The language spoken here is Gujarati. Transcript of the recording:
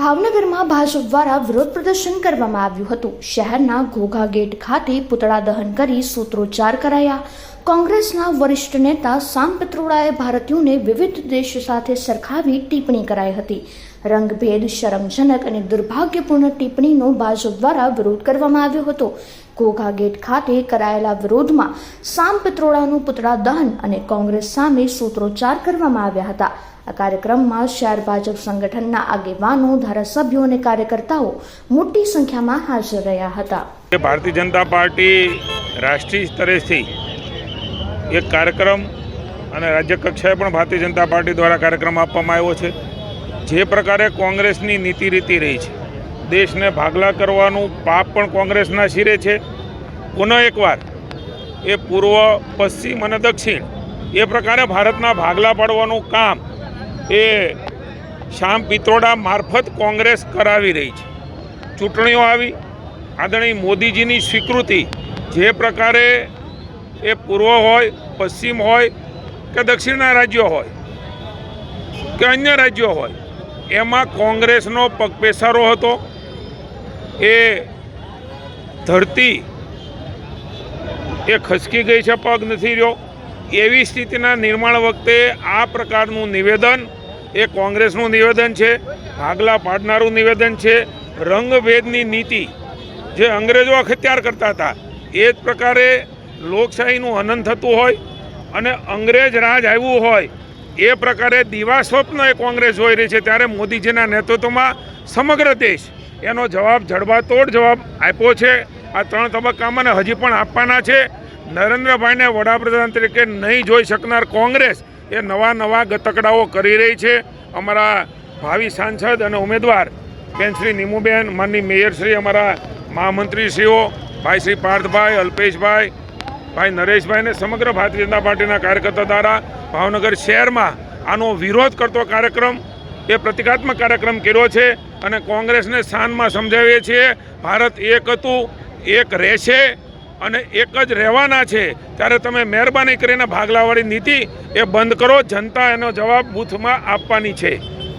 ભાવનગરમાં ભાજપ દ્વારા વિરોધ પ્રદર્શન કરવામાં આવ્યું હતું. શહેરના ઘોઘા ગેટ ખાતે પૂતળા દહન કરી સૂત્રોચ્ચાર કરાયા. કોંગ્રેસના વરિષ્ઠ નેતા સામ પિત્રોડાએ ભારતીયોને વિવિધ દેશ સાથે સરખાવી ટિપ્પણી કરાઈ હતી. રંગભેદ, શરમજનક અને દુર્ભાગ્યપૂર્ણ ટિપ્પણીનો ભાજપ દ્વારા વિરોધ કરવામાં આવ્યો હતો. ઘોઘા ગેટ ખાતે કરાયેલા વિરોધમાં સામ પિત્રોડાનું પુતળા દહન અને કોંગ્રેસ સામે સૂત્રોચ્ચાર કરવામાં આવ્યા હતા. આ કાર્યક્રમમાં શહેર ભાજપ સંગઠનના આગેવાનો, ધારાસભ્યો અને કાર્યકર્તાઓ મોટી સંખ્યામાં હાજર રહ્યા હતા. ભારતીય જનતા પાર્ટી રાષ્ટ્રીય સ્તરેથી એક કાર્યક્રમ અને રાજ્ય કક્ષાએ પણ ભારતીય જનતા પાર્ટી દ્વારા કાર્યક્રમ આપવામાં આવ્યો છે. જે પ્રકારે કોંગ્રેસની નીતિ રીતિ રહી છે. દેશને ભાગલા કરવાનું પાપ પણ કોંગ્રેસના શિરે છે. પુનઃ એકવાર એ પૂર્વ, પશ્ચિમ અને દક્ષિણ એ પ્રકારે ભારતના ભાગલા પાડવાનું કામ એ શ્યામ પિત્રોડા મારફત કોંગ્રેસ કરાવી રહી છે. ચૂંટણીઓ આવી. આદરણીય મોદીજીની સ્વીકૃતિ જે પ્રકારે એ પૂર્વ હોય, પશ્ચિમ હોય કે દક્ષિણના રાજ્યો હોય કે અન્ય રાજ્યો હોય, એમાં કોંગ્રેસનો પગપેસારો હતો. એ ધરતી એ ખસકી ગઈ છે, પગ નથી રહ્યો. એવી સ્થિતિના નિર્માણ વખતે આ પ્રકારનું નિવેદન એ કોંગ્રેસનું નિવેદન છે, ભાગલા પાડનારું નિવેદન છે. રંગભેદની નીતિ જે અંગ્રેજો અખત્યાર કરતા હતા, એ જ પ્રકારે લોકશાહીનું હનન થતું હોય અને અંગ્રેજ રાજ આવ્યું હોય, એ પ્રકારે દીવા સ્વપ્ન એ કોંગ્રેસ જોઈ રહી છે. ત્યારે મોદીજીના નેતૃત્વમાં સમગ્ર દેશ એનો જવાબ જડબાતોડ જવાબ આપ્યો છે. આ ત્રણ તબક્કામાં ને હજી પણ આપવાના છે. નરેન્દ્રભાઈને વડાપ્રધાન તરીકે નહીં જોઈ શકનાર કોંગ્રેસ એ નવા નવા ગતકડાઓ કરી રહી છે. અમારા ભાવિ સાંસદ અને ઉમેદવાર બેન શ્રી નીમુબેન, માનની મેયરશ્રી, અમારા મહામંત્રીશ્રીઓ, ભાઈ શ્રી પાર્થભાઈ, અલ્પેશભાઈ ભાઈ નરેશભાઈને સમગ્ર ભારતીય જનતા પાર્ટીના કાર્યકર્તા દ્વારા ભાવનગર શહેરમાં આનો વિરોધ કરતો કાર્યક્રમ, એ પ્રતિકાત્મક કાર્યક્રમ કર્યો છે અને કોંગ્રેસને સ્થાનમાં સમજાવીએ છીએ, ભારત એક હતું, એક રહેશે અને એક જ રહેવાના છે. ત્યારે તમે મહેરબાની કરીને ભાગલાવાળી નીતિ એ બંધ કરો, જનતા એનો જવાબ બૂથમાં આપવાની છે.